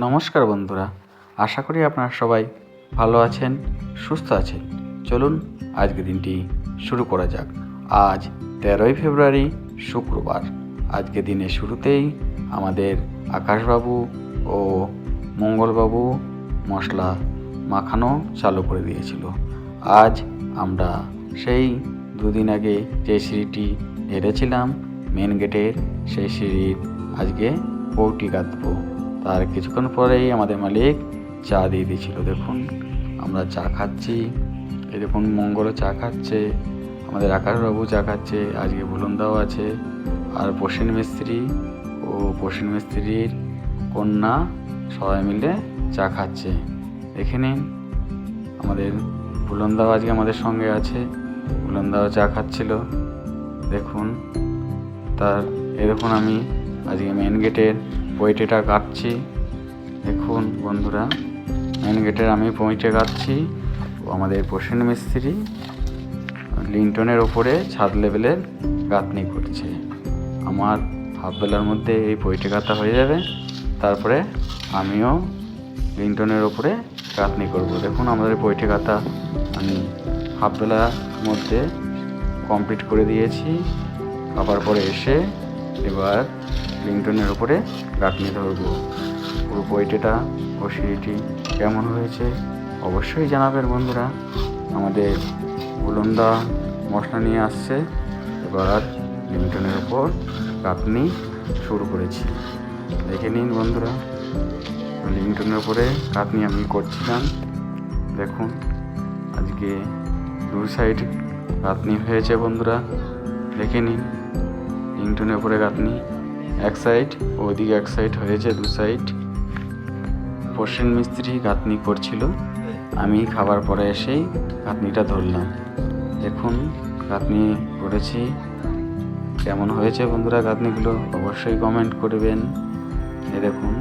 নমস্কার বন্ধুরা, আশা করি আপনারা সবাই ভালো আছেন, সুস্থ আছেন। চলুন আজকে দিনটি শুরু করা যাক। আজ তেরোই ফেব্রুয়ারি, শুক্রবার। আজকে দিনের শুরুতেই আমাদের আকাশবাবু ও মঙ্গলবাবু মশলা মাখানো চালু করে দিয়েছিল। আজ আমরা সেই দুদিন আগে যে সিঁড়িটি হেরেছিলাম মেন গেটের সেই সিঁড়ির আজকে পৌটি কাটবো তার কিছুক্ষণ পরেই আমাদের মালিক চা দিয়ে দিয়েছিল, দেখুন। আমরা চা খাচ্ছি। দেখুন, মঙ্গলও চা খাচ্ছে। আমাদের আকাশবাবু চা খাচ্ছে, আজকে বুলন্দাও আছে। আর প্রসেন মিস্ত্রি ও প্রসেন মিস্ত্রির কন্যা সবাই মিলে চা খাচ্ছে। দেখে নিন, আমাদের বুলন্দাও আজকে আমাদের সঙ্গে আছে। বুলন্দাও চা খাচ্ছিল। দেখুন, তার এরকম আমি আজকে মেন গেটের পৈটেটা কাটছি দেখুন বন্ধুরা মেন গেটের আমি পৈটে কাটছি আমাদের প্রসেন মিস্ত্রি, লিন্টনের ওপরে ছাদ লেভেলের গাঁথনি করছে। আমার হাফ বেলার মধ্যে এই পৈটে কাটা হয়ে যাবে। তারপরে আমিও লিন্টনের ওপরে গাঁথনি করব। দেখুন আমাদের পৈঠে কাটা আমি হাফ বেলার মধ্যে কমপ্লিট করে দিয়েছি। আবার পরে এসে এবার লিঙ্কটনের উপরে গাঁথনি ধরবো পুরো বইটেটা ও সিঁড়িটি কেমন হয়েছে অবশ্যই জানাবেন বন্ধুরা। আমাদের বুলন্দা মশলা নিয়ে আসছে। এবার লিঙ্কটনের উপর গাঁথনি শুরু করেছি। দেখে নিন বন্ধুরা। লিঙ্কটনের উপরে গাঁথনি আমি করছিলাম। দেখুন, আজকে দু সাইড গাঁথনি হয়েছে বন্ধুরা। দেখে নিন লিঙ্কটনের উপরে গাঁথনি এক সাইড, ওদিকে এক সাইড হয়েছে দু সাইড। পশ্চিম মিস্ত্রি গাঁথনি করছিল। আমি খাবার পরে এসেই গাঁথনিটা ধরলাম। দেখুন, গাঁথনি করেছি। কেমন হয়েছে বন্ধুরা গাঁথনিগুলো অবশ্যই কমেন্ট করবেন। এ দেখুন,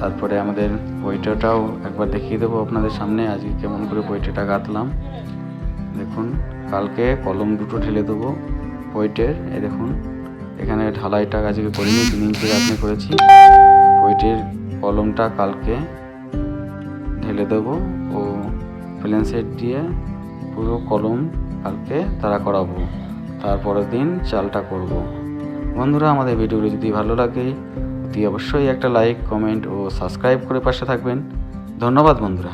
তারপরে আমাদের বইটাটাও একবার দেখিয়ে দেবো আপনাদের সামনে। আজকে কেমন করে বইটাটা গাঁথলাম। দেখুন, কালকে কলম দুটো ঢেলে দেবো বইটের এ দেখুন এখানে ঢালাইটা আজকে করিনি, তিন ইঞ্চি গাঁথনি করেছি। বইটির কলমটা কালকে ঢেলে দেবো ও প্লেন সেট দিয়ে পুরো কলম কালকে তারা করাবো। তারপরের দিন চালটা করব। বন্ধুরা, আমাদের ভিডিওগুলো যদি ভালো লাগে, অতি অবশ্যই একটা লাইক কমেন্ট ও সাবস্ক্রাইব করে পাশে থাকবেন। ধন্যবাদ বন্ধুরা।